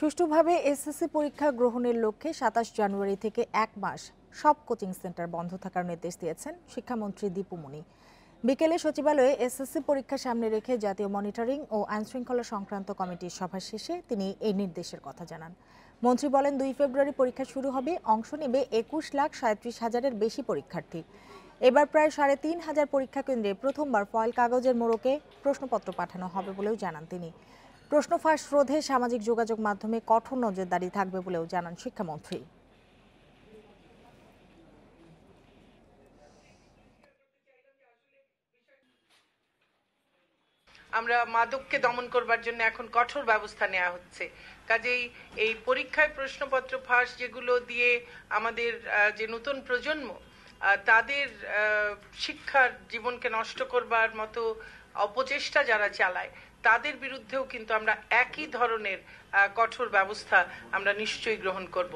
সুষ্ঠুভাবে এসএসসি পরীক্ষা গ্রহণের লক্ষ্যে সাতাশ জানুয়ারি থেকে এক মাস সব কোচিং সেন্টার বন্ধ থাকার নির্দেশ দিয়েছেন শিক্ষামন্ত্রী দীপু মনি। বিকেলে সচিবালয়ে এসএসসি পরীক্ষা সামনে রেখে জাতীয় মনিটরিং ও আইনশৃঙ্খলা সংক্রান্ত কমিটির সভা শেষে তিনি এই নির্দেশের কথা জানান। মন্ত্রী বলেন, দুই ফেব্রুয়ারি পরীক্ষা শুরু হবে, অংশ নেবে একুশ লাখ সাঁত্রিশ হাজারের বেশি পরীক্ষার্থী। এবার প্রায় সাড়ে তিন হাজার পরীক্ষা কেন্দ্রে প্রথমবার ফয়েল কাগজের মোড়কে প্রশ্নপত্র পাঠানো হবে বলেও জানান তিনি। প্রশ্ন ফাঁস রোধে সামাজিক যোগাযোগ মাধ্যমে কঠোর নজরদারি থাকবে বলেও জানান শিক্ষামন্ত্রী। আমরা মাদককে দমন করবার জন্য এখন কঠোর ব্যবস্থা নেওয়া হচ্ছে। কাজেই এই পরীক্ষায় প্রশ্নপত্র ফাঁস যেগুলো দিয়ে আমাদের যে নতুন প্রজন্ম তাদের শিক্ষার জীবনকে নষ্ট করবার মতো অপচেষ্টা যারা চালায় তাদের বিরুদ্ধেও কিন্তু আমরা একই ধরনের কঠোর ব্যবস্থা আমরা নিশ্চয়ই গ্রহণ করব।